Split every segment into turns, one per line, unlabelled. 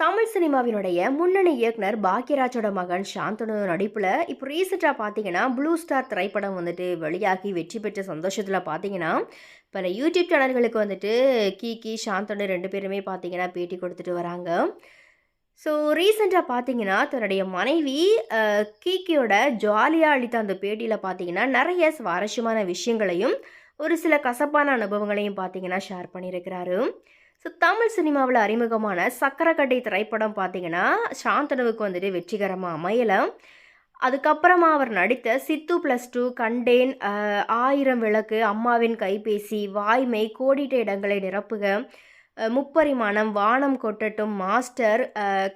தமிழ் சினிமாவினுடைய முன்னணி இயக்குனர் பாக்யராஜோட மகன் சாந்தனு நடிப்பில் இப்போ ரீசெண்டாக பார்த்தீங்கன்னா ப்ளூ ஸ்டார் திரைப்படம் வந்துட்டு வெளியாகி வெற்றி பெற்ற சந்தோஷத்தில் பார்த்தீங்கன்னா பல யூடியூப் சேனல்களுக்கு வந்துட்டு கீகி சாந்தனு ரெண்டு பேருமே பார்த்தீங்கன்னா பேட்டி கொடுத்துட்டு வராங்க. ஸோ ரீசெண்டாக பார்த்தீங்கன்னா தன்னுடைய மனைவி கீக்கியோட ஜாலியாக அளித்த அந்த பேட்டியில் பார்த்தீங்கன்னா நிறைய சுவாரஸ்யமான விஷயங்களையும் ஒரு சில கசப்பான அனுபவங்களையும் பார்த்தீங்கன்னா ஷேர் பண்ணியிருக்கிறாரு. ஸோ தமிழ் சினிமாவில் அறிமுகமான சக்கரக்கட்டை திரைப்படம் பார்த்தீங்கன்னா சாந்தனுவுக்கு வந்துட்டு வெற்றிகரமாக அமையலை. அதுக்கப்புறமா அவர் நடித்த சித்து ப்ளஸ் டூ கண்டேன் ஆயிரம் விளக்கு அம்மாவின் கைபேசி வாய்மை கோடிட்ட இடங்களை நிரப்புக முப்பரிமாணம் வானம் கொட்டட்டும் மாஸ்டர்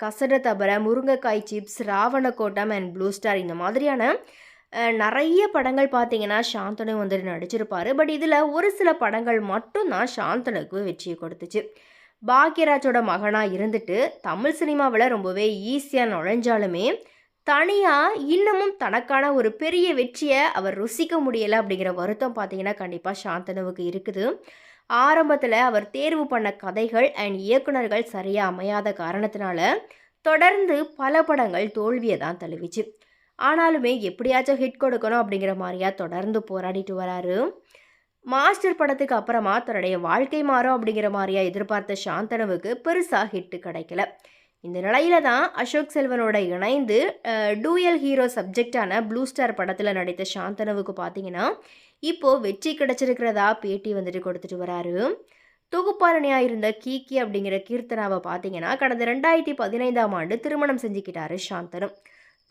கசட தபர முருங்கைக்காய் chips Ravanakkottam and blue star இந்த மாதிரியான நிறைய படங்கள் பார்த்தீங்கன்னா சாந்தனு வந்துட்டு நடிச்சிருப்பார். பட் இதில் ஒரு சில படங்கள் மட்டும்தான் சாந்தனுக்கு வெற்றியை கொடுத்துச்சு. பாக்யராஜோட மகனாக இருந்துட்டு தமிழ் சினிமாவில் ரொம்பவே ஈஸியாக நுழைஞ்சாலுமே தனியாக இன்னமும் தனக்கான ஒரு பெரிய வெற்றியை அவர் ருசிக்க முடியலை அப்படிங்கிற வருத்தம் பார்த்தீங்கன்னா கண்டிப்பாக சாந்தனுவுக்கு இருக்குது. ஆரம்பத்தில் அவர் தேர்வு பண்ண கதைகள் அண்ட் இயக்குனர்கள் சரியாக அமையாத காரணத்தினால தொடர்ந்து பல படங்கள் தோல்வியை தான் தழுவிச்சு. ஆனாலுமே எப்படியாச்சும் ஹிட் கொடுக்கணும் அப்படிங்கிற மாதிரியா தொடர்ந்து போராடிட்டு வராரு. மாஸ்டர் படத்துக்கு அப்புறமா தன்னுடைய வாழ்க்கை மாறும் அப்படிங்கிற மாதிரியா எதிர்பார்த்த சாந்தனுவுக்கு பெருசாக ஹிட்டு கிடைக்கல. இந்த நிலையில தான் அசோக் செல்வனோட இணைந்து டூயல் ஹீரோ சப்ஜெக்டான ப்ளூ ஸ்டார் படத்தில் நடித்த சாந்தனுவுக்கு பார்த்தீங்கன்னா இப்போது வெற்றி கிடச்சிருக்கிறதா பேட்டி வந்துட்டு கொடுத்துட்டு வராரு. தொகுப்பாளனியாக இருந்த கீக்கி அப்படிங்கிற கீர்த்தனாவை பார்த்தீங்கன்னா கடந்த ரெண்டாயிரத்தி பதினைந்தாம் ஆண்டு திருமணம் செஞ்சுக்கிட்டாரு சாந்தனு.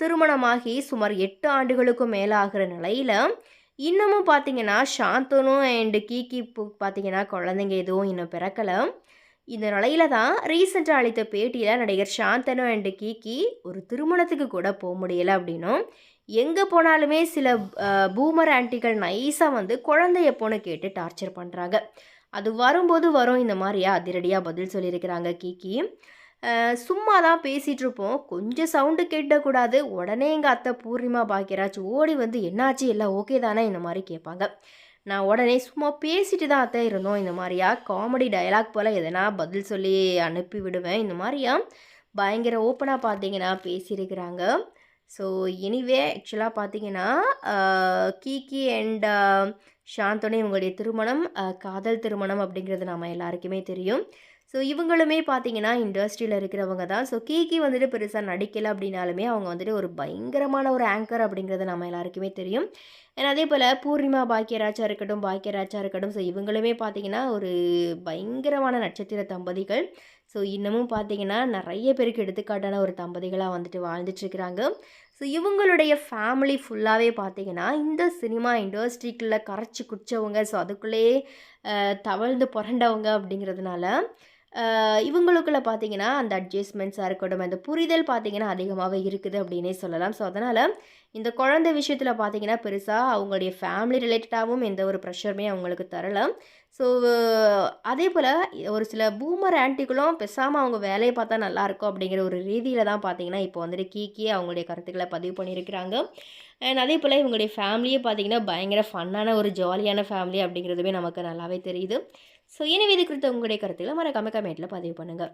திருமணமாகி சுமார் எட்டு ஆண்டுகளுக்கும் மேலே ஆகிற நிலையில் இன்னமும் பார்த்தீங்கன்னா சாந்தனு அண்டு கீகி பார்த்தீங்கன்னா குழந்தைங்க எதுவும் இன்னும் பிறக்கலை. இந்த நிலையில தான் ரீசெண்டாக அளித்த பேட்டியில் நடிகர் சாந்தனு அண்டு கீகி ஒரு திருமணத்துக்கு கூட போக முடியலை அப்படின்னும். எங்கே போனாலுமே சில பூமர் ஆன்ட்டிகள் நைஸாக வந்து குழந்தை எப்போன்னு கேட்டு டார்ச்சர் பண்ணுறாங்க அது வரும்போது வரும் இந்த மாதிரியா அதிரடியாக பதில் சொல்லியிருக்கிறாங்க கீகி. சும்மா தான் பேசிகிட்டு இருப்போம் கொஞ்சம் சவுண்டு கேட்டக்கூடாது. உடனே எங்கள் அத்தை பூர்ணிமா பாக்கியராஜ் ஓடி வந்து என்னாச்சு? எல்லாம் ஓகே தானே? இந்த மாதிரி கேட்பாங்க. நான் உடனே சும்மா பேசிட்டு தான் அத்தை இருந்தோம். இந்த மாதிரியா? காமெடி டயலாக் போல் எதனா பதில் சொல்லி அனுப்பி விடுவேன். இந்த மாதிரியா? பயங்கர ஓப்பனாக பார்த்தீங்கன்னா பேசியிருக்கிறாங்க. ஸோ எனிவே ஆக்சுவலாக பார்த்தீங்கன்னா கீகி அண்ட் ஷாந்தோனி இவங்களுடைய திருமணம் காதல் திருமணம் அப்படிங்கிறது நம்ம எல்லாருக்குமே தெரியும். ஸோ இவங்களுமே பார்த்தீங்கன்னா இண்டஸ்ட்ரியில் இருக்கிறவங்க தான். ஸோ கீகி வந்துட்டு பெருசாக நடிக்கலை அப்படின்னாலுமே அவங்க வந்துட்டு ஒரு பயங்கரமான ஒரு ஆங்கர் அப்படிங்கிறது நம்ம எல்லாருக்குமே தெரியும். ஏன்னா அதே போல் பூர்ணிமா பாக்கியராஜா இருக்கட்டும் பாக்கியராஜா இருக்கட்டும். ஸோ இவங்களுமே பார்த்தீங்கன்னா ஒரு பயங்கரமான நட்சத்திர தம்பதிகள். ஸோ இன்னமும் பார்த்தீங்கன்னா நிறைய பேருக்கு எடுத்துக்காட்டான ஒரு தம்பதிகளாக வந்துட்டு வாழ்ந்துட்டுருக்கிறாங்க ஸோ இவங்களுடைய ஃபேமிலி ஃபுல்லாகவே பார்த்தீங்கன்னா இந்த சினிமா இண்டஸ்ட்ரிக்குள்ளே கரைச்சி குடித்தவங்க ஸோ அதுக்குள்ளேயே தவழ்ந்து புரண்டவங்க அப்படிங்கிறதுனால இவங்களுக்குள்ள பார்த்தீங்கன்னா அந்த அட்ஜஸ்ட்மெண்ட்ஸாக இருக்கட்டும் அந்த புரிதல் பார்த்தீங்கன்னா அதிகமாகவே இருக்குது அப்படின்னே சொல்லலாம். ஸோ அதனால் இந்த குழந்தை விஷயத்தில் பார்த்தீங்கன்னா பெருசாக அவங்களுடைய ஃபேமிலி ரிலேட்டடாகவும் எந்த ஒரு ப்ரெஷருமே அவங்களுக்கு தரலாம் ஸோ அதே போல் ஒரு சில பூமர் ஆன்ட்டிகளும் பேசாமல் அவங்க வேலையை பார்த்தா நல்லாயிருக்கும் அப்படிங்கிற ஒரு ரீதியில் தான் பார்த்தீங்கன்னா இப்போ வந்துட்டு கீக்கி அவங்களுடைய கருத்துக்களை பதிவு பண்ணியிருக்கிறாங்க. அண்ட் அதே போல் இவங்களுடைய ஃபேமிலியே பார்த்தீங்கன்னா பயங்கர ஃபன்னான ஒரு ஜாலியான ஃபேமிலி அப்படிங்கிறதுமே நமக்கு நல்லாவே தெரியுது. ஸோ எனவே இது குறித்த உங்களுடைய கருத்துக்களை மறக்காம கமெண்ட்டில் பதிவு பண்ணுங்கள்